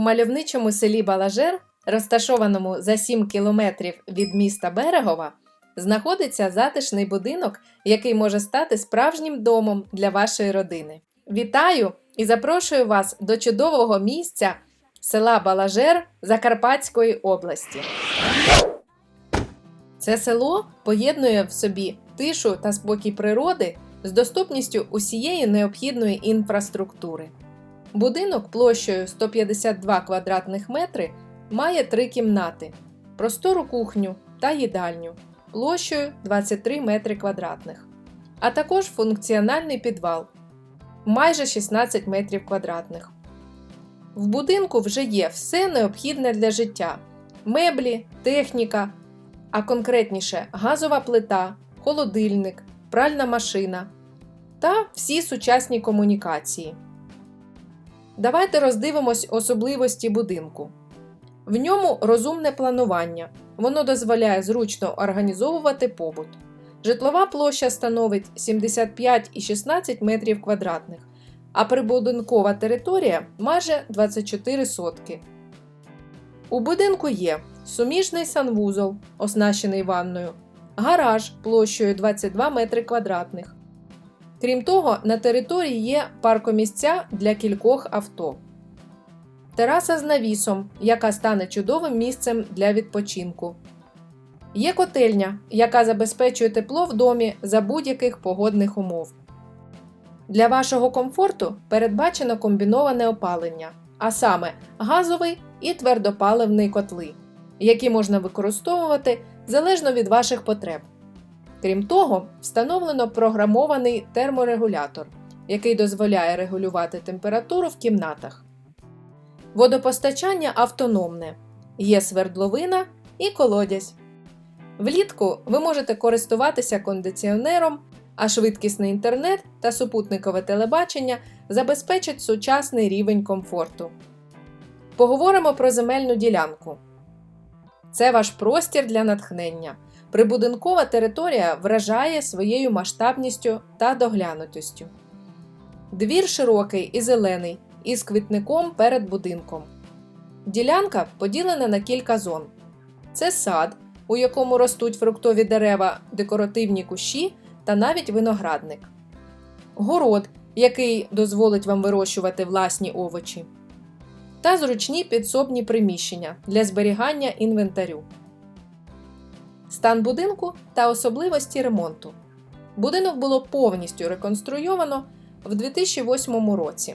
У мальовничому селі Балажер, розташованому за 7 кілометрів від міста Берегова, знаходиться затишний будинок, який може стати справжнім домом для вашої родини. Вітаю і запрошую вас до чудового місця села Балажер Закарпатської області. Це село поєднує в собі тишу та спокій природи з доступністю усієї необхідної інфраструктури. Будинок площею 152 квадратних метри має три кімнати, простору кухню та їдальню площею 23 метри квадратних, а також функціональний підвал майже 16 метрів квадратних. В будинку вже є все необхідне для життя: меблі, техніка, а конкретніше газова плита, холодильник, пральна машина та всі сучасні комунікації. Давайте роздивимось особливості будинку. В ньому розумне планування. Воно дозволяє зручно організовувати побут. Житлова площа становить 75,16 метрів квадратних, а прибудинкова територія майже 24 сотки. У будинку є суміжний санвузол, оснащений ванною, гараж площею 22 метри квадратних. Крім того, на території є паркомісця для кількох авто. Тераса з навісом, яка стане чудовим місцем для відпочинку. Є котельня, яка забезпечує тепло в домі за будь-яких погодних умов. Для вашого комфорту передбачено комбіноване опалення, а саме газовий і твердопаливний котли, які можна використовувати залежно від ваших потреб. Крім того, встановлено програмований терморегулятор, який дозволяє регулювати температуру в кімнатах. Водопостачання автономне, є свердловина і колодязь. Влітку ви можете користуватися кондиціонером, а швидкісний інтернет та супутникове телебачення забезпечать сучасний рівень комфорту. Поговоримо про земельну ділянку. Це ваш простір для натхнення. Прибудинкова територія вражає своєю масштабністю та доглянутістю. Двір широкий і зелений, із квітником перед будинком. Ділянка поділена на кілька зон: це сад, у якому ростуть фруктові дерева, декоративні кущі та навіть виноградник, город, який дозволить вам вирощувати власні овочі, та зручні підсобні приміщення для зберігання інвентарю. Стан будинку та особливості ремонту. Будинок було повністю реконструйовано в 2008 році.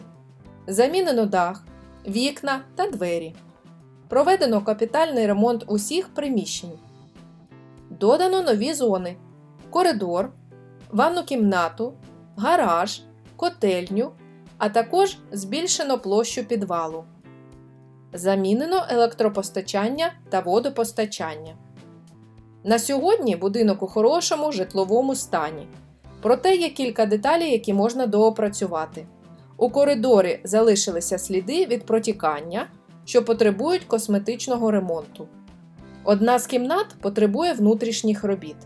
Замінено дах, вікна та двері. Проведено капітальний ремонт усіх приміщень. Додано нові зони: коридор, ванну кімнату, гараж, котельню, а також збільшено площу підвалу. Замінено електропостачання та водопостачання. На сьогодні будинок у хорошому житловому стані. Проте є кілька деталей, які можна доопрацювати. У коридорі залишилися сліди від протікання, що потребують косметичного ремонту. Одна з кімнат потребує внутрішніх робіт.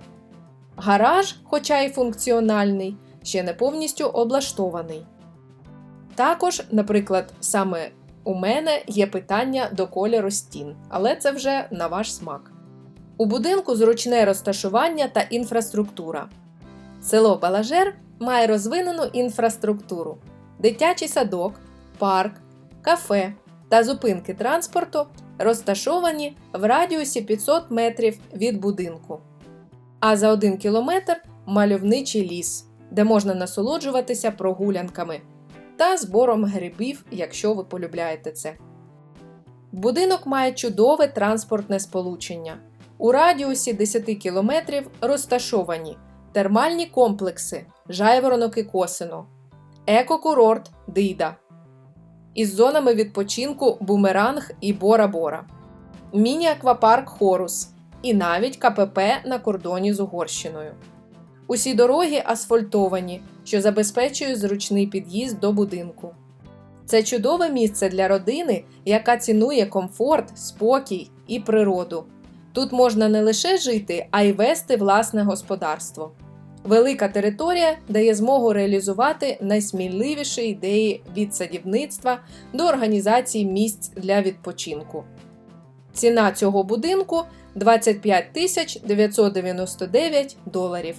Гараж, хоча й функціональний, ще не повністю облаштований. Також, наприклад, саме у мене є питання до кольору стін, але це вже на ваш смак. У будинку зручне розташування та інфраструктура. Село Балажер має розвинену інфраструктуру, дитячий садок, парк, кафе та зупинки транспорту розташовані в радіусі 500 метрів від будинку. А за 1 кілометр мальовничий ліс, де можна насолоджуватися прогулянками та збором грибів, якщо ви полюбляєте це. Будинок має чудове транспортне сполучення. У радіусі 10 кілометрів розташовані термальні комплекси Жайворонок і Косино, екокурорт Дида із зонами відпочинку Бумеранг і Бора-Бора, міні-аквапарк Хорус і навіть КПП на кордоні з Угорщиною. Усі дороги асфальтовані, що забезпечує зручний під'їзд до будинку. Це чудове місце для родини, яка цінує комфорт, спокій і природу. Тут можна не лише жити, а й вести власне господарство. Велика територія дає змогу реалізувати найсміливіші ідеї від садівництва до організації місць для відпочинку. Ціна цього будинку 25 тисяч 999 доларів.